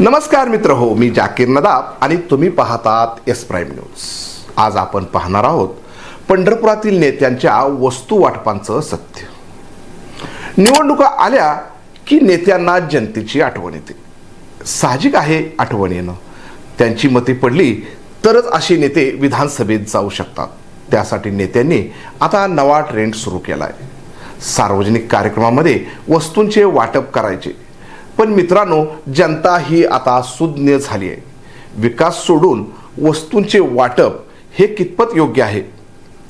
नमस्कार मित्र हो मी जाकीर नदाब आणि तुम्ही पाहतात एस प्राईम न्यूज. आज आपण पाहणार आहोत पंढरपुरातील नेत्यांच्या वस्तू वाटपांचं सत्य. निवडणुका आल्या की नेत्यांना जनतेची आठवण येते. साहजिक आहे आठवण येणं. त्यांची मते पडली तरच असे नेते विधानसभेत जाऊ शकतात. त्यासाठी नेत्यांनी आता नवा ट्रेंड सुरू केला आहे सार्वजनिक कार्यक्रमामध्ये वस्तूंचे वाटप करायचे. पण मित्रांनो जनता ही आता सुज्ञ झाली आहे. विकास सोडून वस्तूंचे वाटप हे कितपत योग्य आहे?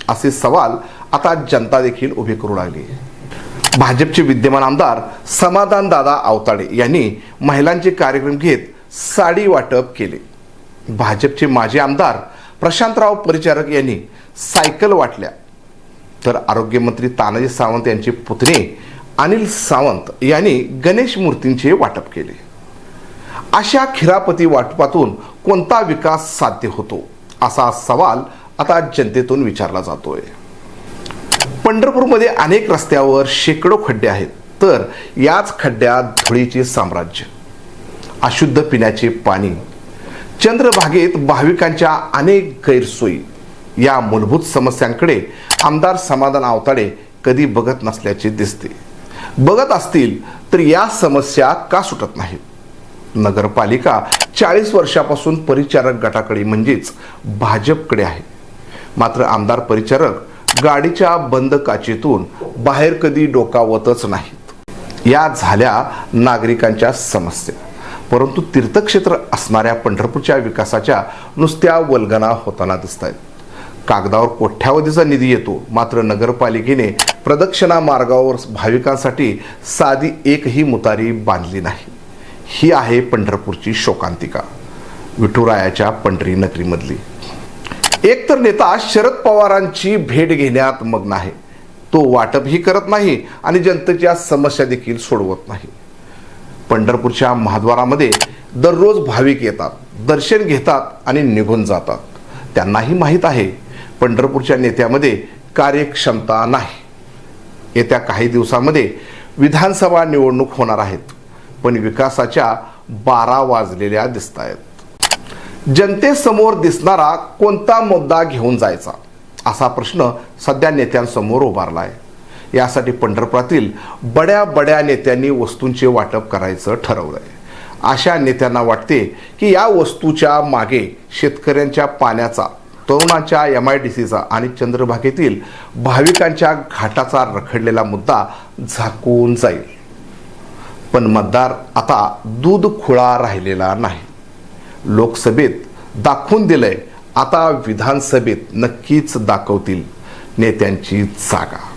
असे सवाल आता जनता देखील उभे करू लागली. आहे भाजपचे विद्यमान आमदार समाधान दादा आवताडे यांनी महिलांचे कार्यक्रम घेत साडी वाटप केले. भाजपचे माजी आमदार प्रशांतराव परिचारक यांनी सायकल वाटल्या. तर आरोग्यमंत्री तानाजी सावंत यांचे पुतणे अनिल सावंत यांनी गणेश मूर्तींचे वाटप केले. अशा खिरापती वाटपातून कोणता विकास साध्य होतो? असा सवाल आता जनतेतून विचारला जातोय. पंढरपूरमध्ये अनेक रस्त्यावर शेकडो खड्डे आहेत तर याच खड्ड्यात धुळीचे साम्राज्य अशुद्ध पिण्याचे पाणी चंद्रभागेत भाविकांच्या अनेक गैरसोयी या मूलभूत समस्यांकडे आमदार समाधान आवताडे कधी बघत नसल्याचे दिसते. बघत असतील तर या समस्या का सुटत नाहीत? नगरपालिका चाळीस वर्षापासून परिचारक गटाकडे म्हणजेच भाजपकडे आहे. मात्र आमदार परिचारक गाडीच्या बंद काचेतून बाहेर कधी डोकावतच नाहीत. या झाल्या नागरिकांच्या समस्या. परंतु तीर्थक्षेत्र असणाऱ्या पंढरपूरच्या विकासाच्या नुसत्या वल्गना होताना दिसत आहेत कागदावर कोट्यावधीचा निधी येतो. मात्र नगरपालिकेने प्रदक्षिणा मार्गावर भाविकांसाठी साधी एकही मुतारी बांधली नाही. ही आहे पंढरपूरची शोकांतिका. विठुरायाच्या पंढरी नगरीमधली. एकतर नेता शरद पवारांची भेट घेण्यात मग्न आहे. तो वाटपही करत नाही आणि जनतेच्या समस्या देखील सोडवत नाही. पंढरपूरच्या महाद्वारामध्ये दररोज भाविक येतात दर्शन घेतात आणि निघून जातात. त्यांनाही माहीत आहे पंढरपूरच्या नेत्यामध्ये कार्यक्षमता नाही. येत्या काही दिवसामध्ये विधानसभा निवडणूक होणार आहेत पण विकासाच्या बारा वाजलेल्या दिसत आहेत जनतेसमोर दिसणारा कोणता मुद्दा घेऊन जायचा? असा प्रश्न सध्या नेत्यांसमोर उभारला आहे यासाठी पंढरपुरातील बड्या बड्या नेत्यांनी वस्तूंचे वाटप करायचं ठरवलंय. अशा नेत्यांना वाटते की या वस्तूच्या मागे शेतकऱ्यांच्या पाण्याचा तरुणांच्या एम आय डी सीचा आणि चंद्रभागेतील भाविकांच्या घाटाचा रखडलेला मुद्दा झाकून जाईल. पण मतदार आता दूध खुळा राहिलेला नाही. लोकसभेत दाखवून दिलंय आता विधानसभेत नक्कीच दाखवतील नेत्यांची जागा.